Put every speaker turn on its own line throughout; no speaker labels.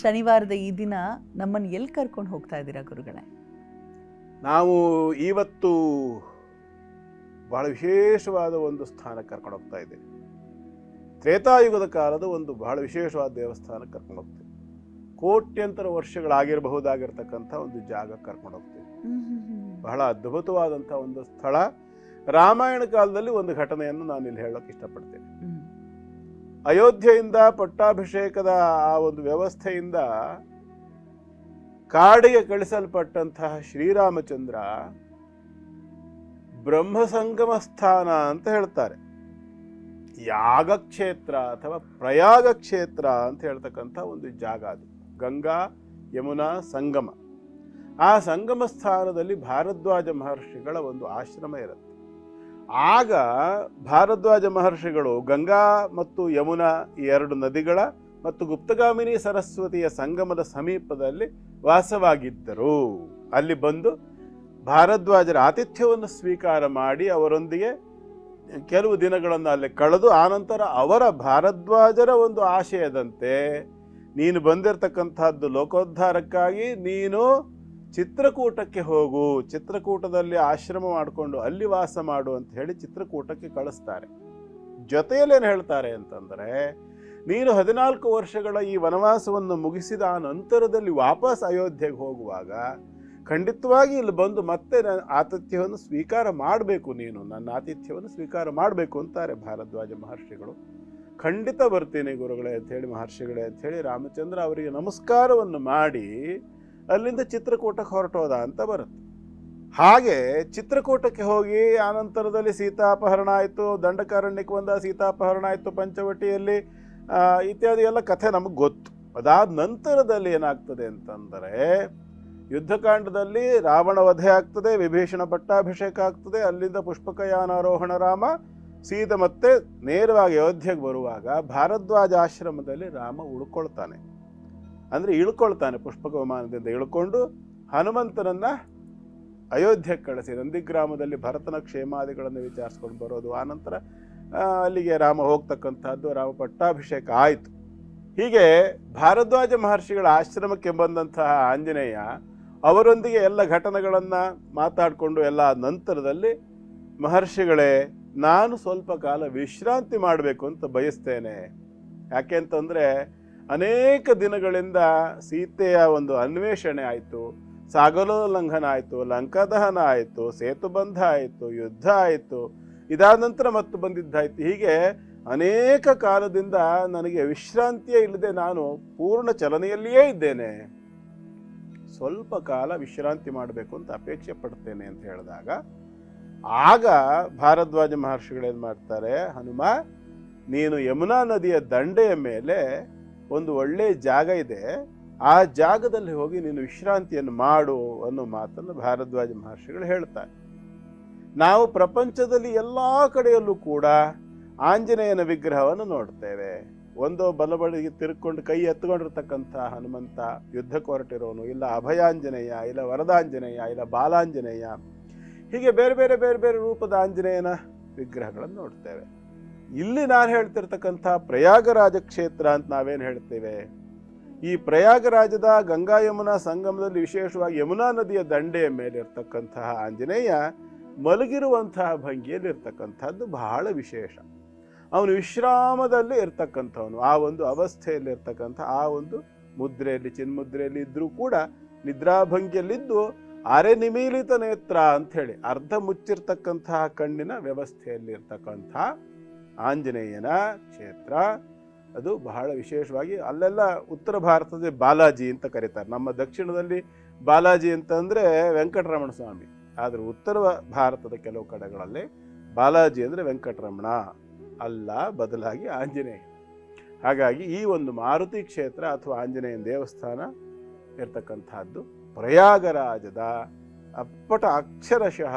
ಶನಿವಾರದ ಈ ದಿನ ನಮ್ಮನ್ನು ಎಲ್ಲಿ ಕರ್ಕೊಂಡು ಹೋಗ್ತಾ ಇದ್ದೀರಾ ಗುರುಗಳೇ?
ನಾವು ಇವತ್ತು ಬಹಳ ವಿಶೇಷವಾದ ಒಂದು ಸ್ಥಾನಕ್ಕೆ ಕರ್ಕೊಂಡು ಹೋಗ್ತಾ ಇದ್ದೇವೆ. ತ್ರೇತಾಯುಗದ ಕಾಲದ ಒಂದು ಬಹಳ ವಿಶೇಷವಾದ ದೇವಸ್ಥಾನಕ್ಕೆ ಕರ್ಕೊಂಡು ಹೋಗ್ತೇವೆ. ಕೋಟ್ಯಂತರ ವರ್ಷಗಳಾಗಿರಬಹುದಾಗಿರ್ತಕ್ಕಂಥ ಒಂದು ಜಾಗ ಕರ್ಕೊಂಡು ಹೋಗ್ತೇವೆ. ಬಹಳ ಅದ್ಭುತವಾದಂಥ ಒಂದು ಸ್ಥಳ. ರಾಮಾಯಣ ಕಾಲದಲ್ಲಿ ಒಂದು ಘಟನೆಯನ್ನು ನಾನು ಇಲ್ಲಿ ಹೇಳೋಕೆ ಇಷ್ಟಪಡ್ತೇನೆ. ಅಯೋಧ್ಯೆಯಿಂದ ಪಟ್ಟಾಭಿಷೇಕದ ಆ ಒಂದು ವ್ಯವಸ್ಥೆಯಿಂದ ಕಾಡಿಗೆ ಕಳಿಸಲ್ಪಟ್ಟಂತಹ ಶ್ರೀರಾಮಚಂದ್ರ ಬ್ರಹ್ಮಸಂಗಮ ಸ್ಥಾನ ಅಂತ ಹೇಳ್ತಾರೆ. ಯಾಗ ಕ್ಷೇತ್ರ ಅಥವಾ ಪ್ರಯಾಗ ಕ್ಷೇತ್ರ ಅಂತ ಹೇಳ್ತಕ್ಕಂಥ ಒಂದು ಜಾಗ ಅದು. ಗಂಗಾ, ಯಮುನಾ, ಸಂಗಮ. ಆ ಸಂಗಮ ಸ್ಥಾನದಲ್ಲಿ ಭಾರದ್ವಾಜ ಮಹರ್ಷಿಗಳ ಒಂದು ಆಶ್ರಮ ಇರುತ್ತೆ. ಆಗ ಭಾರದ್ವಾಜ ಮಹರ್ಷಿಗಳು ಗಂಗಾ ಮತ್ತು ಯಮುನಾ ಈ ಎರಡು ನದಿಗಳ ಮತ್ತು ಗುಪ್ತಗಾಮಿನಿ ಸರಸ್ವತಿಯ ಸಂಗಮದ ಸಮೀಪದಲ್ಲಿ ವಾಸವಾಗಿದ್ದರು. ಅಲ್ಲಿ ಬಂದು ಭಾರದ್ವಾಜರ ಆತಿಥ್ಯವನ್ನು ಸ್ವೀಕಾರ ಮಾಡಿ ಅವರೊಂದಿಗೆ ಕೆಲವು ದಿನಗಳನ್ನು ಅಲ್ಲಿ ಕಳೆದು ಆನಂತರ ಅವರ ಭಾರದ್ವಾಜರ ಒಂದು ಆಶಯದಂತೆ, ನೀನು ಬಂದಿರತಕ್ಕಂಥದ್ದು ಲೋಕೋದ್ಧಾರಕ್ಕಾಗಿ, ನೀನು ಚಿತ್ರಕೂಟಕ್ಕೆ ಹೋಗು, ಚಿತ್ರಕೂಟದಲ್ಲಿ ಆಶ್ರಮ ಮಾಡಿಕೊಂಡು ಅಲ್ಲಿ ವಾಸ ಮಾಡು ಅಂತ ಹೇಳಿ ಚಿತ್ರಕೂಟಕ್ಕೆ ಕಳಿಸ್ತಾರೆ. ಜೊತೆಯಲ್ಲಿ ಏನು ಹೇಳ್ತಾರೆ ಅಂತಂದರೆ, ನೀನು ಹದಿನಾಲ್ಕು ವರ್ಷಗಳ ಈ ವನವಾಸವನ್ನು ಮುಗಿಸಿದ ಆ ನಂತರದಲ್ಲಿ ವಾಪಸ್ ಅಯೋಧ್ಯೆಗೆ ಹೋಗುವಾಗ ಖಂಡಿತವಾಗಿ ಇಲ್ಲಿ ಬಂದು ಮತ್ತೆ ನನ್ನ ಆತಿಥ್ಯವನ್ನು ಸ್ವೀಕಾರ ಮಾಡಬೇಕು ನೀನು, ನನ್ನ ಆತಿಥ್ಯವನ್ನು ಸ್ವೀಕಾರ ಮಾಡಬೇಕು ಅಂತಾರೆ ಭಾರದ್ವಾಜ ಮಹರ್ಷಿಗಳು. ಖಂಡಿತ ಬರ್ತೀನಿ ಗುರುಗಳೇ ಅಂಥೇಳಿ ಮಹರ್ಷಿಗಳೇ ಅಂಥೇಳಿ ರಾಮಚಂದ್ರ ಅವರಿಗೆ ನಮಸ್ಕಾರವನ್ನು ಮಾಡಿ ಅಲ್ಲಿಂದ ಚಿತ್ರಕೂಟಕ್ಕೆ ಹೊರಟೋದ ಅಂತ ಬರುತ್ತೆ. ಹಾಗೆ ಚಿತ್ರಕೂಟಕ್ಕೆ ಹೋಗಿ ಆನಂತರದಲ್ಲಿ ಸೀತಾಪಹರಣ ಆಯಿತು, ದಂಡಕಾರಣ್ಯಕ್ಕೆ ಬಂದ ಸೀತಾಪಹರಣ ಆಯಿತು ಪಂಚವಟಿಯಲ್ಲಿ. ಇತ್ಯಾದಿ ಎಲ್ಲ ಕಥೆ ನಮಗೆ ಗೊತ್ತು. ಅದಾದ ನಂತರದಲ್ಲಿ ಏನಾಗ್ತದೆ ಅಂತಂದರೆ, ಯುದ್ಧಕಾಂಡದಲ್ಲಿ ರಾವಣ ವಧೆ ಆಗ್ತದೆ, ವಿಭೀಷಣ ಪಟ್ಟಾಭಿಷೇಕ ಆಗ್ತದೆ, ಅಲ್ಲಿಂದ ಪುಷ್ಪಕಯಾನಾರೋಹಣ ರಾಮ ಸೀದ ಮತ್ತೆ ನೇರವಾಗಿ ಅಯೋಧ್ಯೆಗೆ ಬರುವಾಗ ಭಾರದ್ವಾಜ ಆಶ್ರಮದಲ್ಲಿ ರಾಮ ಉಳ್ಕೊಳ್ತಾನೆ. ಅಂದರೆ ಇಳ್ಕೊಳ್ತಾನೆ ಪುಷ್ಪಕ ವಿಮಾನದಿಂದ ಇಳ್ಕೊಂಡು ಹನುಮಂತನನ್ನ ಅಯೋಧ್ಯೆಗೆ ಕಳಿಸಿ. ನಂದಿಗ್ರಾಮದಲ್ಲಿ ಭರತನ ಕ್ಷೇಮಾದಿಗಳನ್ನು ವಿಚಾರಿಸ್ಕೊಂಡು ಬರೋದು. ಆನಂತರ ಅಲ್ಲಿಗೆ ರಾಮ ಹೋಗ್ತಕ್ಕಂಥದ್ದು, ರಾಮ ಪಟ್ಟಾಭಿಷೇಕ ಆಯಿತು. ಹೀಗೆ ಭಾರದ್ವಾಜ ಮಹರ್ಷಿಗಳ ಆಶ್ರಮಕ್ಕೆ ಬಂದಂತಹ ಆಂಜನೇಯ ಅವರೊಂದಿಗೆ ಎಲ್ಲ ಘಟನೆಗಳನ್ನು ಮಾತಾಡಿಕೊಂಡು ಎಲ್ಲ ನಂತರದಲ್ಲಿ ಮಹರ್ಷಿಗಳೇ, ನಾನು ಸ್ವಲ್ಪ ಕಾಲ ವಿಶ್ರಾಂತಿ ಮಾಡಬೇಕು ಅಂತ ಬಯಸ್ತೇನೆ. ಯಾಕೆ ಅಂತಂದರೆ ಅನೇಕ ದಿನಗಳಿಂದ ಸೀತೆಯ ಒಂದು ಅನ್ವೇಷಣೆ ಆಯಿತು, ಸಾಗರೋಲ್ಲಂಘನ ಆಯಿತು ಲಂಕಾದಹನ ಆಯಿತು ಸೇತುಬಂಧ ಆಯಿತು, ಯುದ್ಧ ಆಯಿತು, ಇದಾದ ನಂತರ ಮತ್ತು ಬಂದಿದ್ದಾಯಿತು. ಹೀಗೆ ಅನೇಕ ಕಾಲದಿಂದ ನನಗೆ ವಿಶ್ರಾಂತಿಯೇ ಇಲ್ಲದೆ ನಾನು ಪೂರ್ಣ ಚಲನೆಯಲ್ಲಿಯೇ ಇದ್ದೇನೆ. ಸ್ವಲ್ಪ ಕಾಲ ವಿಶ್ರಾಂತಿ ಮಾಡಬೇಕು ಅಂತ ಅಪೇಕ್ಷೆ ಪಡ್ತೇನೆ ಅಂತ ಹೇಳಿದಾಗ, ಆಗ ಭಾರದ್ವಾಜ ಮಹರ್ಷಿಗಳೇನು ಮಾಡ್ತಾರೆ, ಹನುಮ, ನೀನು ಯಮುನಾ ನದಿಯ ದಂಡೆಯ ಮೇಲೆ ಒಂದು ಒಳ್ಳೆಯ ಜಾಗ ಇದೆ. ಆ ಜಾಗದಲ್ಲಿ ಹೋಗಿ ನೀನು ವಿಶ್ರಾಂತಿಯನ್ನು ಮಾಡು ಅನ್ನೋ ಮಾತನ್ನು ಭಾರದ್ವಾಜ ಮಹರ್ಷಿಗಳು ಹೇಳ್ತಾರೆ. ನಾವು ಪ್ರಪಂಚದಲ್ಲಿ ಎಲ್ಲ ಕಡೆಯಲ್ಲೂ ಕೂಡ ಆಂಜನೇಯನ ವಿಗ್ರಹವನ್ನು ನೋಡ್ತೇವೆ. ಒಂದು ಬಲಬಳಿಗೆ ತಿರ್ಕೊಂಡು ಕೈ ಎತ್ಕೊಂಡಿರ್ತಕ್ಕಂಥ ಹನುಮಂತ ಯುದ್ಧ ಕೊರಟಿರೋನು, ಇಲ್ಲ ಅಭಯಾಂಜನೇಯ, ಇಲ್ಲ ವರದಾಂಜನೇಯ, ಇಲ್ಲ ಬಾಲಾಂಜನೇಯ. ಹೀಗೆ ಬೇರೆ ಬೇರೆ ಬೇರೆ ಬೇರೆ ರೂಪದ ಆಂಜನೇಯನ ವಿಗ್ರಹಗಳನ್ನು ನೋಡ್ತೇವೆ. ಇಲ್ಲಿ ನಾನು ಹೇಳ್ತಿರ್ತಕ್ಕಂಥ ಪ್ರಯಾಗರಾಜ ಕ್ಷೇತ್ರ ಅಂತ ನಾವೇನು ಹೇಳ್ತೇವೆ? ಈ ಪ್ರಯಾಗರಾಜದ ಗಂಗಾ ಯಮುನಾ ಸಂಗಮದಲ್ಲಿ ವಿಶೇಷವಾಗಿ ಯಮುನಾ ನದಿಯ ದಂಡೆಯ ಮೇಲೆ ಇರ್ತಕ್ಕಂತಹ ಆಂಜನೇಯ ಮಲಗಿರುವಂತಹ ಭಂಗಿಯಲ್ಲಿ ಇರ್ತಕ್ಕಂಥದ್ದು ಬಹಳ ವಿಶೇಷ. ಅವನು ವಿಶ್ರಾಮದಲ್ಲಿ ಇರ್ತಕ್ಕಂಥವನು. ಆ ಒಂದು ಅವಸ್ಥೆಯಲ್ಲಿ ಇರ್ತಕ್ಕಂಥ ಆ ಒಂದು ಮುದ್ರೆಯಲ್ಲಿ, ಚಿನ್ಮುದ್ರೆಯಲ್ಲಿ ಇದ್ರೂ ಕೂಡ ನಿದ್ರಾಭಂಗಿಯಲ್ಲಿದ್ದು ಅರೆ ನಿಮೀಲಿತ ನೇತ್ರ ಅಂಥೇಳಿ ಅರ್ಧ ಮುಚ್ಚಿರ್ತಕ್ಕಂತಹ ಕಣ್ಣಿನ ವ್ಯವಸ್ಥೆಯಲ್ಲಿ ಇರ್ತಕ್ಕಂಥ ಆಂಜನೇಯನ ಕ್ಷೇತ್ರ. ಅದು ಬಹಳ ವಿಶೇಷವಾಗಿ ಅಲ್ಲೆಲ್ಲ ಉತ್ತರ ಭಾರತದ ಬಾಲಾಜಿ ಅಂತ ಕರೀತಾರೆ. ನಮ್ಮ ದಕ್ಷಿಣದಲ್ಲಿ ಬಾಲಾಜಿ ಅಂತಂದರೆ ವೆಂಕಟರಮಣ ಸ್ವಾಮಿ. ಆದರೆ ಉತ್ತರ ಭಾರತದ ಕೆಲವು ಕಡೆಗಳಲ್ಲಿ ಬಾಲಾಜಿ ಅಂದರೆ ವೆಂಕಟರಮಣ. ಅಲ್ಲ, ಬದಲಾಗಿ ಆಂಜನೇಯ. ಹಾಗಾಗಿ ಈ ಒಂದು ಮಾರುತಿ ಕ್ಷೇತ್ರ ಅಥವಾ ಆಂಜನೇಯನ ದೇವಸ್ಥಾನ ಇರ್ತಕ್ಕಂಥದ್ದು ಪ್ರಯಾಗರಾಜದ ಅಪ್ಪಟ ಅಕ್ಷರಶಃ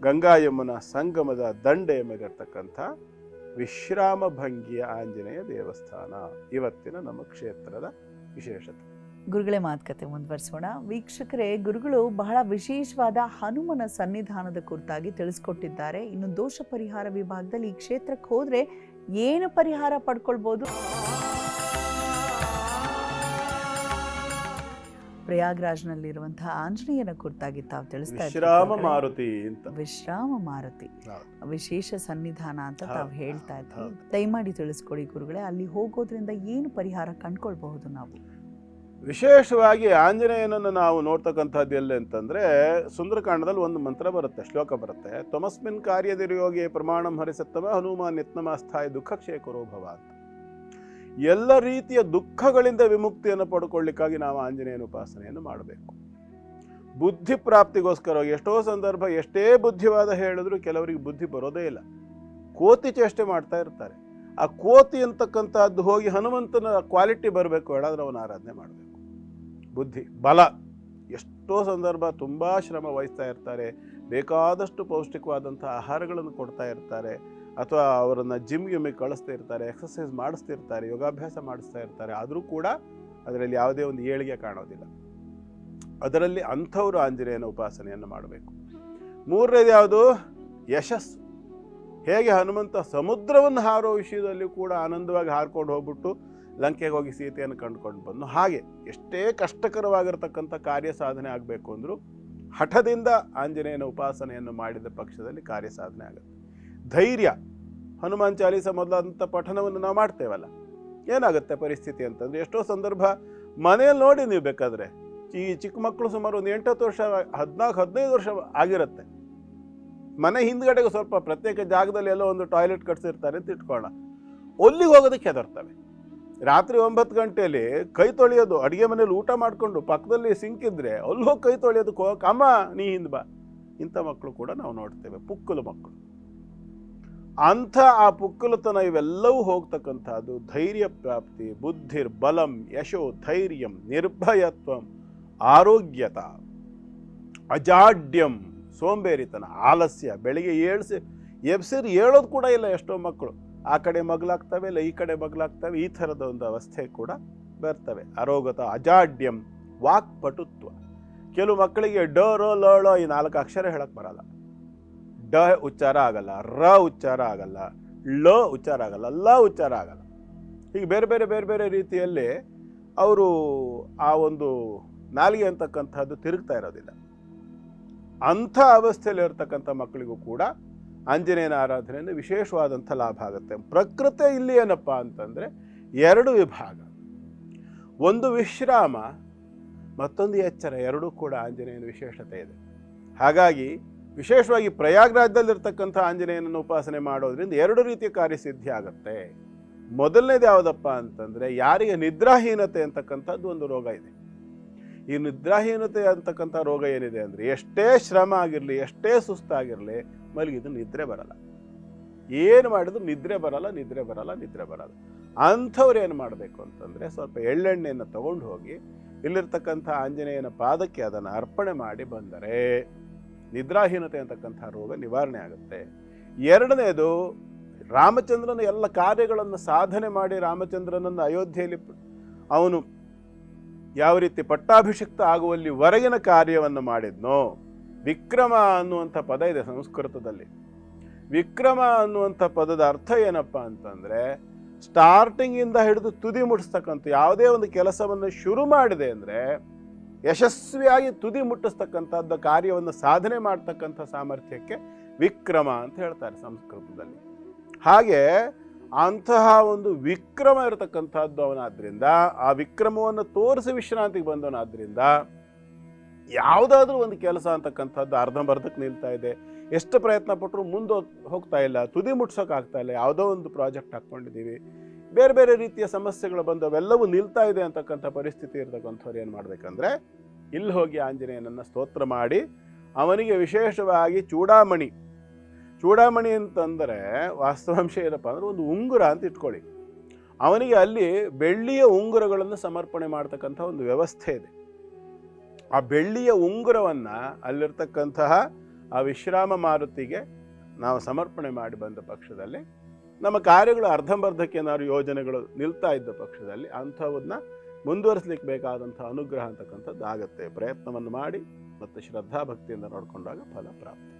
ಗಂಗಾ ಯಮುನಾ ಸಂಗಮದ ದಂಡೆಯ ಮೇಲೆ ಇರ್ತಕ್ಕಂಥ ವಿಶ್ರಾಮ ಭಂಗಿಯ ಆಂಜನೇಯ ದೇವಸ್ಥಾನ. ಇವತ್ತಿನ ನಮ್ಮ ಕ್ಷೇತ್ರದ ವಿಶೇಷತೆ.
ಗುರುಗಳೇ, ಮಾತುಕತೆ ಮುಂದುವರಿಸೋಣ. ವೀಕ್ಷಕರೇ, ಗುರುಗಳು ಬಹಳ ವಿಶೇಷವಾದ ಹನುಮನ ಸನ್ನಿಧಾನದ ಕುರಿತಾಗಿ ತಿಳಿಸ್ಕೊಟ್ಟಿದ್ದಾರೆ. ಇನ್ನು ದೋಷ ಪರಿಹಾರ ವಿಭಾಗದಲ್ಲಿ ಈ ಕ್ಷೇತ್ರಕ್ಕೆ ಹೋದರೆ ಏನು ಪರಿಹಾರ ಪಡ್ಕೊಳ್ಬೋದು? ಪ್ರಯಾಗ್ರಾಜ್ನಲ್ಲಿರುವಂತಹ ಆಂಜನೇಯನ ಕುರಿತಾಗಿ ತಾವು ತಿಳಿಸ್ತಾ
ವಿಶ್ರಾಮ ಮಾರುತಿ ಅಂತ.
ವಿಶ್ರಾಮ ಮಾರುತಿ. ವಿಶೇಷ ಸನ್ನಿಧಾನ ಅಂತ ತಾವು ಹೇಳ್ತಾ
ಇದ್ದೀವಿ.
ದಯಮಾಡಿ ತಿಳಿಸ್ಕೊಡಿ ಗುರುಗಳೇ ಅಲ್ಲಿ ಹೋಗೋದ್ರಿಂದ ಏನು ಪರಿಹಾರ ಕಂಡ್ಕೊಳ್ಬಹುದು ನಾವು?
ವಿಶೇಷವಾಗಿ ಆಂಜನೇಯನನ್ನು ನಾವು ನೋಡ್ತಕ್ಕಂಥದ್ದು ಎಲ್ಲಿ ಅಂತಂದರೆ ಸುಂದರಕಾಂಡದಲ್ಲಿ ಒಂದು ಮಂತ್ರ ಬರುತ್ತೆ ಶ್ಲೋಕ ಬರುತ್ತೆ. ತಮಸ್ಮಿನ್ ಕಾರ್ಯದಿರ್ಯೋಗಿ ಪ್ರಮಾಣಂ ಹರಿಸತ್ತಮ ಹನುಮಾನ್ ಯತ್ನಮಾಸ್ಥಾಯ ದುಃಖ ಕ್ಷೇಕರೋ ಭವ ಅಂತ. ಎಲ್ಲ ರೀತಿಯ ದುಃಖಗಳಿಂದ ವಿಮುಕ್ತಿಯನ್ನು ಪಡ್ಕೊಳ್ಳಿಕ್ಕಾಗಿ ನಾವು ಆಂಜನೇಯನ ಉಪಾಸನೆಯನ್ನು ಮಾಡಬೇಕು. ಬುದ್ಧಿ ಪ್ರಾಪ್ತಿಗೋಸ್ಕರ ಎಷ್ಟೋ ಸಂದರ್ಭ ಎಷ್ಟೇ ಬುದ್ಧಿವಾದ ಹೇಳಿದ್ರು ಕೆಲವರಿಗೆ ಬುದ್ಧಿ ಬರೋದೇ ಇಲ್ಲ. ಕೋತಿ ಚೇಷ್ಟೆ ಮಾಡ್ತಾ ಇರ್ತಾರೆ. ಆ ಕೋತಿ ಅಂತಕ್ಕಂಥದ್ದು ಹೋಗಿ ಹನುಮಂತನ ಕ್ವಾಲಿಟಿ ಬರಬೇಕು, ಹೇಳಾದ್ರೆ ಅವನು ಆರಾಧನೆ ಮಾಡಬೇಕು. ಬುದ್ಧಿ, ಬಲ. ಎಷ್ಟೋ ಸಂದರ್ಭ ತುಂಬ ಶ್ರಮ ವಹಿಸ್ತಾ ಇರ್ತಾರೆ, ಬೇಕಾದಷ್ಟು ಪೌಷ್ಟಿಕವಾದಂಥ ಆಹಾರಗಳನ್ನು ಕೊಡ್ತಾ ಇರ್ತಾರೆ. ಅಥವಾ ಅವರನ್ನು ಜಿಮ್ ಗಿಮ್ಮಿಗೆ ಕಳಿಸ್ತಾ ಇರ್ತಾರೆ ಎಕ್ಸಸೈಸ್ ಮಾಡಿಸ್ತಿರ್ತಾರೆ ಯೋಗಾಭ್ಯಾಸ ಮಾಡಿಸ್ತಾ ಇರ್ತಾರೆ, ಆದರೂ ಕೂಡ ಅದರಲ್ಲಿ ಯಾವುದೇ ಒಂದು ಏಳಿಗೆ ಕಾಣೋದಿಲ್ಲ. ಅದರಲ್ಲಿ ಅಂಥವರು ಆಂಜನೇಯನ ಉಪಾಸನೆಯನ್ನು ಮಾಡಬೇಕು. ಮೂರನೇದು ಯಾವುದು? ಯಶಸ್ಸು. ಹೇಗೆ ಹನುಮಂತ ಸಮುದ್ರವನ್ನು ಹಾರೋ ವಿಷಯದಲ್ಲಿ ಕೂಡ ಆನಂದವಾಗಿ ಹಾರ್ಕೊಂಡು ಹೋಗ್ಬಿಟ್ಟು ಲಂಕೆಗೆ ಹೋಗಿ ಸೀತೆಯನ್ನು ಕಂಡುಕೊಂಡು ಬಂದು ಹಾಗೆ ಎಷ್ಟೇ ಕಷ್ಟಕರವಾಗಿರ್ತಕ್ಕಂಥ ಕಾರ್ಯ ಸಾಧನೆ ಆಗಬೇಕು ಅಂದರೂ ಹಠದಿಂದ ಆಂಜನೇಯನ ಉಪಾಸನೆಯನ್ನು ಮಾಡಿದ ಪಕ್ಷದಲ್ಲಿ ಕಾರ್ಯ ಸಾಧನೆ ಆಗುತ್ತೆ. ಧೈರ್ಯ. ಹನುಮಾನ್ ಚಾಲೀಸ ಮೊದಲಾದಂಥ ಪಠಣವನ್ನು ನಾವು ಮಾಡ್ತೇವಲ್ಲ. ಏನಾಗುತ್ತೆ ಪರಿಸ್ಥಿತಿ ಅಂತಂದರೆ ಎಷ್ಟೋ ಸಂದರ್ಭ ಮನೆಯಲ್ಲಿ ನೋಡಿ ನೀವು ಬೇಕಾದರೆ ಈ ಚಿಕ್ಕ ಮಕ್ಕಳು ಸುಮಾರು ಒಂದು ಎಂಟತ್ತು ವರ್ಷ, ಹದಿನಾಲ್ಕು, ಹದಿನೈದು ವರ್ಷ ಆಗಿರುತ್ತೆ. ಮನೆ ಹಿಂದ್ಗಡೆಗೆ ಸ್ವಲ್ಪ ಪ್ರತ್ಯೇಕ ಜಾಗದಲ್ಲಿ ಎಲ್ಲೋ ಒಂದು ಟಾಯ್ಲೆಟ್ ಕಟ್ಸಿರ್ತಾರೆ ಅಂತ ಇಟ್ಕೊಳ್ಳೋಣ. ಅಲ್ಲಿಗೆ ಹೋಗೋದಕ್ಕೆ ಹೆದರ್ತವೆ. ರಾತ್ರಿ ಒಂಬತ್ತು ಗಂಟೆಯಲ್ಲಿ ಕೈ ತೊಳೆಯೋದು, ಅಡುಗೆ ಮನೇಲಿ ಊಟ ಮಾಡಿಕೊಂಡು ಪಕ್ಕದಲ್ಲಿ ಸಿಂಕ್ ಇದ್ರೆ ಅಲ್ಲಿ ಹೋಗಿ ಕೈ ತೊಳೆಯೋದಕ್ಕೆ ಹೋಗಕ್ಕೆ, ಅಮ್ಮ, ನೀ ಹಿಂದ್ ಬಾ. ಇಂಥ ಮಕ್ಕಳು ಕೂಡ ನಾವು ನೋಡ್ತೇವೆ, ಪುಕ್ಕಲು ಮಕ್ಕಳು. ಅಂಥ ಆ ಪುಕ್ಕಲತನ ಇವೆಲ್ಲವೂ ಹೋಗ್ತಕ್ಕಂಥದ್ದು. ಧೈರ್ಯ ಪ್ರಾಪ್ತಿ ಬುದ್ಧಿರ್ ಬಲಂ, ಯಶೋ, ಧೈರ್ಯಂ, ನಿರ್ಭಯತ್ವಂ, ಆರೋಗ್ಯತ, ಅಜಾಡ್ಯಂ, ಸೋಂಬೇರಿತನ, ಆಲಸ್ಯ, ಬೆಳಿಗ್ಗೆ ಏಳ್ಸಿ, ಎಬ್ಸಿರ್ ಹೇಳೋದು ಕೂಡ ಇಲ್ಲ ಎಷ್ಟೋ ಮಕ್ಕಳು. ಆ ಕಡೆ ಮಗಲಾಗ್ತವೆ ಇಲ್ಲ, ಈ ಕಡೆ ಮಗಲಾಗ್ತವೆ, ಈ ಥರದ ಒಂದು ಅವಸ್ಥೆ ಕೂಡ ಬರ್ತವೆ. ಅರೋಗತ, ಅಜಾಡ್ಯಂ, ವಾಕ್ಪಟುತ್ವ. ಕೆಲವು ಮಕ್ಕಳಿಗೆ ಡ ರೋ ಈ ನಾಲ್ಕು ಅಕ್ಷರ ಹೇಳಕ್ಕೆ ಬರಲ್ಲ. ಡ ಉಚ್ಚಾರ ಆಗಲ್ಲ, ರ ಉಚ್ಚಾರ ಆಗಲ್ಲ, ಳ ಉಚ್ಚಾರ ಆಗಲ್ಲ, ಲ ಉಚ್ಚಾರ ಆಗಲ್ಲ. ಹೀಗೆ ಬೇರೆ ಬೇರೆ ಬೇರೆ ಬೇರೆ ರೀತಿಯಲ್ಲಿ ಅವರು ಆ ಒಂದು ನಾಲಿಗೆ ಅಂತಕ್ಕಂಥದ್ದು ತಿರುಗ್ತಾ ಇರೋದಿಲ್ಲ. ಅಂಥ ಅವಸ್ಥೆಯಲ್ಲಿ ಇರ್ತಕ್ಕಂಥ ಮಕ್ಕಳಿಗೂ ಕೂಡ ಆಂಜನೇಯನ ಆರಾಧನೆಯಿಂದ ವಿಶೇಷವಾದಂಥ ಲಾಭ ಆಗುತ್ತೆ. ಪ್ರಕೃತಿ ಇಲ್ಲಿ ಏನಪ್ಪ ಅಂತಂದರೆ ಎರಡು ವಿಭಾಗ. ಒಂದು ವಿಶ್ರಾಮ, ಮತ್ತೊಂದು ಎಚ್ಚರ, ಎರಡೂ ಕೂಡ ಆಂಜನೇಯನ ವಿಶೇಷತೆ ಇದೆ. ಹಾಗಾಗಿ ವಿಶೇಷವಾಗಿ ಪ್ರಯಾಗ್ರಾಜ್ಯದಲ್ಲಿರ್ತಕ್ಕಂಥ ಆಂಜನೇಯನನ್ನು ಉಪಾಸನೆ ಮಾಡೋದ್ರಿಂದ ಎರಡು ರೀತಿಯ ಕಾರ್ಯಸಿದ್ಧಿ ಆಗುತ್ತೆ. ಮೊದಲನೇದು ಯಾವುದಪ್ಪ ಅಂತಂದರೆ ಯಾರಿಗೆ ನಿದ್ರಾಹೀನತೆ ಅಂತಕ್ಕಂಥದ್ದು ಒಂದು ರೋಗ ಇದೆ. ಈ ನಿದ್ರಾಹೀನತೆ ಅಂತಕ್ಕಂಥ ರೋಗ ಏನಿದೆ ಅಂದರೆ ಎಷ್ಟೇ ಶ್ರಮ ಆಗಿರಲಿ, ಎಷ್ಟೇ ಸುಸ್ತಾಗಿರಲಿ ಮಲಗಿದ್ದು ನಿದ್ರೆ ಬರಲ್ಲ. ಏನು ಮಾಡಿದ್ರು ನಿದ್ರೆ ಬರಲ್ಲ ನಿದ್ರೆ ಬರಲ್ಲ ನಿದ್ರೆ ಬರಲ್ಲ. ಅಂಥವ್ರು ಏನು ಮಾಡಬೇಕು ಅಂತಂದರೆ ಸ್ವಲ್ಪ ಎಳ್ಳೆಣ್ಣೆಯನ್ನು ತಗೊಂಡು ಹೋಗಿ ಇಲ್ಲಿರ್ತಕ್ಕಂಥ ಆಂಜನೇಯನ ಪಾದಕ್ಕೆ ಅದನ್ನು ಅರ್ಪಣೆ ಮಾಡಿ ಬಂದರೆ ನಿದ್ರಾಹೀನತೆ ಅಂತಕ್ಕಂಥ ರೋಗ ನಿವಾರಣೆ ಆಗುತ್ತೆ. ಎರಡನೇದು, ರಾಮಚಂದ್ರನ ಎಲ್ಲ ಕಾರ್ಯಗಳನ್ನು ಸಾಧನೆ ಮಾಡಿ ರಾಮಚಂದ್ರನನ್ನು ಅಯೋಧ್ಯೆಯಲ್ಲಿ ಅವನು ಯಾವ ರೀತಿ ಪಟ್ಟಾಭಿಷಿಕ್ತ ಆಗುವಲ್ಲಿ ಹೊರಗಿನ ಕಾರ್ಯವನ್ನು ಮಾಡಿದ್ನೋ, ವಿಕ್ರಮ ಅನ್ನುವಂಥ ಪದ ಇದೆ ಸಂಸ್ಕೃತದಲ್ಲಿ. ವಿಕ್ರಮ ಅನ್ನುವಂಥ ಪದದ ಅರ್ಥ ಏನಪ್ಪ ಅಂತಂದರೆ ಸ್ಟಾರ್ಟಿಂಗಿಂದ ಹಿಡಿದು ತುದಿ ಮುಟ್ಟಿಸ್ತಕ್ಕಂಥ ಯಾವುದೇ ಒಂದು ಕೆಲಸವನ್ನು ಶುರು ಮಾಡಿದೆ ಅಂದರೆ ಯಶಸ್ವಿಯಾಗಿ ತುದಿ ಮುಟ್ಟಿಸ್ತಕ್ಕಂಥದ್ದು ಕಾರ್ಯವನ್ನು ಸಾಧನೆ ಮಾಡ್ತಕ್ಕಂಥ ಸಾಮರ್ಥ್ಯಕ್ಕೆ ವಿಕ್ರಮ ಅಂತ ಹೇಳ್ತಾರೆ ಸಂಸ್ಕೃತದಲ್ಲಿ. ಹಾಗೆ ಅಂತಹ ಒಂದು ವಿಕ್ರಮ ಇರತಕ್ಕಂಥದ್ದು ಅವನಾದ್ರಿಂದ, ಆ ವಿಕ್ರಮವನ್ನು ತೋರಿಸಿ ವಿಶ್ರಾಂತಿಗೆ ಬಂದವನಾದ್ರಿಂದ ಯಾವುದಾದ್ರೂ ಒಂದು ಕೆಲಸ ಅಂತಕ್ಕಂಥದ್ದು ಅರ್ಧಂಬರ್ಧಕ್ಕೆ ನಿಲ್ತಾ ಇದೆ. ಎಷ್ಟು ಪ್ರಯತ್ನ ಪಟ್ಟರು ಮುಂದೆ ಹೋಗ್ತಾ ಇಲ್ಲ, ತುದಿ ಮುಟ್ಸೋಕೆ ಆಗ್ತಾ ಇಲ್ಲ, ಯಾವುದೋ ಒಂದು ಪ್ರಾಜೆಕ್ಟ್ ಹಾಕ್ಕೊಂಡಿದ್ದೀವಿ. ಬೇರೆ ಬೇರೆ ರೀತಿಯ ಸಮಸ್ಯೆಗಳು ಬಂದು ಅವೆಲ್ಲವೂ ನಿಲ್ತಾ ಇದೆ ಅಂತಕ್ಕಂಥ ಪರಿಸ್ಥಿತಿ ಇರತಕ್ಕಂಥವ್ರು ಏನು ಮಾಡಬೇಕಂದ್ರೆ, ಇಲ್ಲಿ ಹೋಗಿ ಆಂಜನೇಯನನ್ನು ಸ್ತೋತ್ರ ಮಾಡಿ, ಅವನಿಗೆ ವಿಶೇಷವಾಗಿ ಚೂಡಾಮಣಿ. ಚೂಡಾಮಣಿ ಅಂತಂದರೆ ವಾಸ್ತವಾಂಶ ಏನಪ್ಪ ಅಂದ್ರೆ ಒಂದು ಉಂಗುರ ಅಂತ ಇಟ್ಕೊಳ್ಳಿ. ಅವನಿಗೆ ಅಲ್ಲಿ ಬೆಳ್ಳಿಯ ಉಂಗುರಗಳನ್ನು ಸಮರ್ಪಣೆ ಮಾಡ್ತಕ್ಕಂಥ ಒಂದು ವ್ಯವಸ್ಥೆ ಇದೆ. ಆ ಬೆಳ್ಳಿಯ ಉಂಗುರವನ್ನು ಅಲ್ಲಿರ್ತಕ್ಕಂತಹ ಆ ವಿಶ್ರಾಮ ಮಾರುತಿಗೆ ನಾವು ಸಮರ್ಪಣೆ ಮಾಡಿ ಬಂದ ಪಕ್ಷದಲ್ಲಿ ನಮ್ಮ ಕಾರ್ಯಗಳು ಅರ್ಧಂಬರ್ಧಕ್ಕೆ ಏನಾದ್ರು ಯೋಜನೆಗಳು ನಿಲ್ತಾ ಇದ್ದ ಪಕ್ಷದಲ್ಲಿ ಅಂಥವನ್ನ ಮುಂದುವರಿಸಲಿಕ್ಕೆ ಬೇಕಾದಂಥ ಅನುಗ್ರಹ ಅಂತಕ್ಕಂಥದ್ದು ಆಗುತ್ತೆ ಪ್ರಯತ್ನವನ್ನು ಮಾಡಿ ಮತ್ತು ಶ್ರದ್ಧಾಭಕ್ತಿಯಿಂದ ನೋಡಿಕೊಂಡಾಗ ಫಲ ಪ್ರಾಪ್ತಿ.